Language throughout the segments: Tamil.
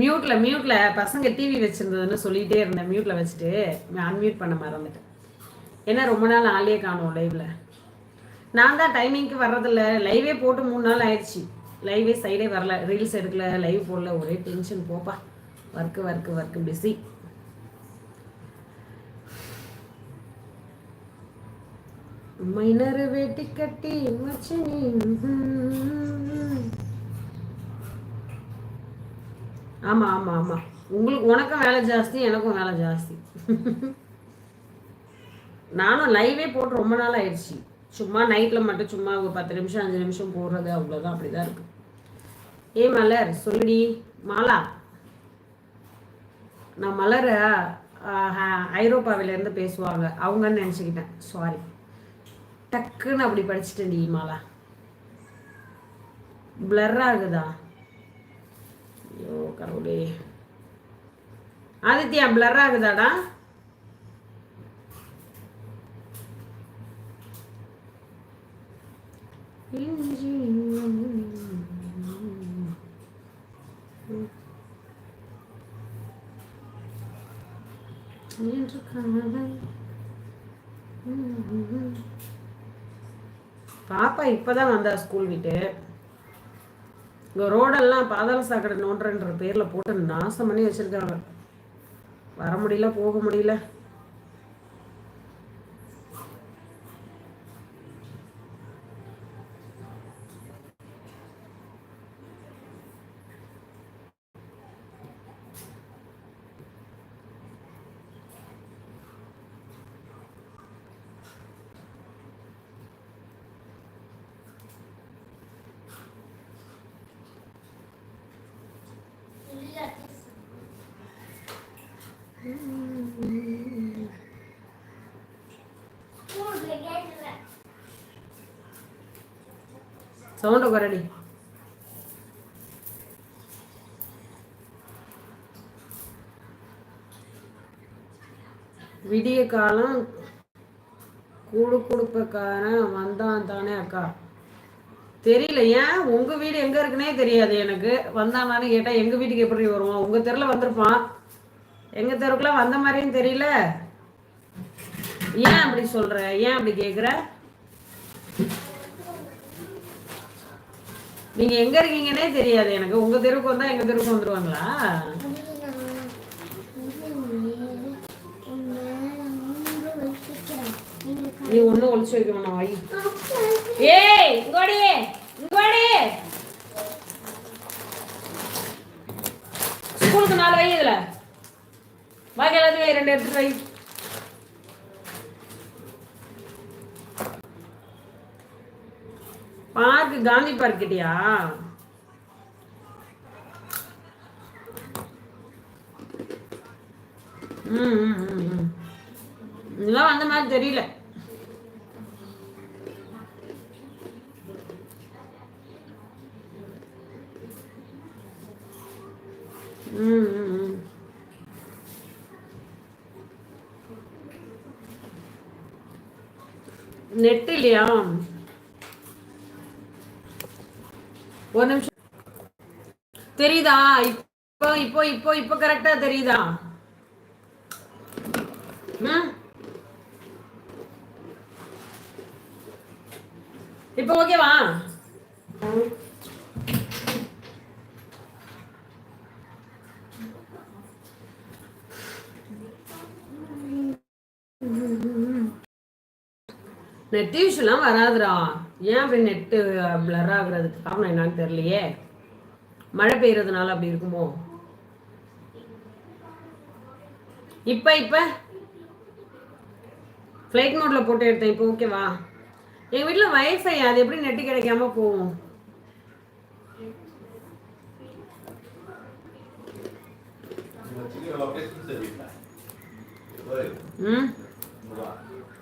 மியூட்ல மியூட்ல பசங்க டிவி வச்சிருந்ததுன்னு சொல்லிட்டே இருந்தேன். மியூட்ல வச்சுட்டு அன்மியூட் பண்ண மறந்துட்டேன். ஏன்னா ரொம்ப நாள் ஆளே காணும் லைவ்ல நான் தான் டைமிங்க்கு வர்றதில்ல. லைவே போட்டு மூணு நாள் ஆயிடுச்சு. லைவே சைடே வரல. ரீல்ஸ் எடுக்கல லைவ் போடல. ஒரே டென்ஷன் போப்பா. Work work work busy minor வேட்டி கட்டி மச்சினி ஆமாம் ஆமாம் ஆமாம் உங்களுக்கு உனக்கும் வேலை ஜாஸ்தி எனக்கும் வேலை ஜாஸ்தி. நானும் லைவே போட்டு ரொம்ப நாள் ஆயிடுச்சு. சும்மா நைட்டில் மட்டும் சும்மா ஒரு பத்து நிமிஷம் அஞ்சு நிமிஷம் போடுறது அவ்வளோதான் அப்படிதான் இருக்கு. ஏ மலர் சொல்லுடி. மாலா நான் மலரை ஐரோப்பாவிலேருந்து பேசுவாங்க. அவங்கன்னு நினச்சிக்கிட்டேன். சாரி டக்குன்னு அப்படி படிச்சிட்டேன்டி மாலா. பிளர் ஆகுதா? ஓ கடவுளே ஆதித்யா பிளர் ஆகுதாடா? என்று காதல் பாப்பா இப்பதான் வந்தா ஸ்கூல் விட்டு. இங்கே ரோடெல்லாம் பாதாள சாக்கடை நோண்டுறன்ற பேரில் போட்டு நாசம் பண்ணி வச்சுருக்காங்க. வர முடியல போக முடியல. சவுண்ட குரடி விடிய காலம் கூடு கொடுப்பக்காரன் வந்தான் தானே அக்கா. தெரியல ஏன்? உங்க வீடு எங்க இருக்குன்னே தெரியாது எனக்கு. வந்தானான்னு கேட்டா எங்க வீட்டுக்கு எப்படி வருவான் உங்க தெருல வந்திருப்பான். எங்க தெருக்குலாம் வந்த மாதிரியும் தெரியல. ஏன் அப்படி சொல்ற? ஏன் அப்படி கேக்குற? நீங்க எங்க இருக்கீங்கன்னே தெரியாது. எனக்கு உங்க தெருவுக்கு வந்தா எங்க தெருவுக்கு வந்துருவாங்களா? நீ ஒண்ணு ஒளிச்சு வைக்க வேணாம் வை ஏய் இங்கோடி இங்கோடி ஸ்கூலுக்கு நாலு வை இதுல. பாக்கி எல்லாத்தையும் வை, ரெண்டு எடுத்துட்டு வை. பார்க்கு காந்தி பார்க் கிட்டியா ம் ம், ம், ம். இதெல்லாம் வந்த மாதிரி தெரியல ம் ம், ம். நெட் இல்லையா ஒரு நிமிஷம். தெரியுதா? இப்போ இப்போ இப்போ இப்போ கரெக்டா தெரியுதா? இப்போ ஓகேவா நெட் இஷ்யூலாம் வராதுடா. ஏன் அப்படி நெட்டு பிளர் ஆகுறதுக்கு காரணம் என்னன்னு தெரியலையே. மழை பெய்யறதுனால அப்படி இருக்குமோ? இப்ப இப்ப? ஃப்ளைட் மோட்ல போட்டு எடுத்தேன் இப்போ ஓகேவா எங்க வீட்ல வைஃபை அது எப்படி நெட்டு கிடைக்காம போகும்.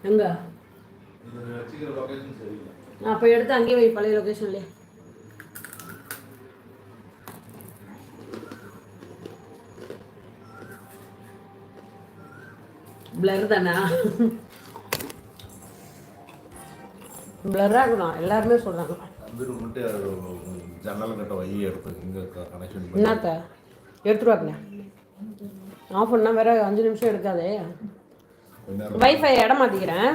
எங்க? நான் அப்போ எடுத்து அங்கேயே வை பழைய லொகேஷன்லேயே பிளர் தானா? பிளர் ஆகணும் எல்லாருமே மட்டும் ஜன்னல் கட்ட வை எடுத்து என்னத்த? எடுத்துருவாங்க ஆஃப் பண்ணால் வேற அஞ்சு நிமிஷம் எடுக்காதே. வைஃபை இடம் மாற்றிக்கிறேன்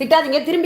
திட்டாதீங்க திரும்பி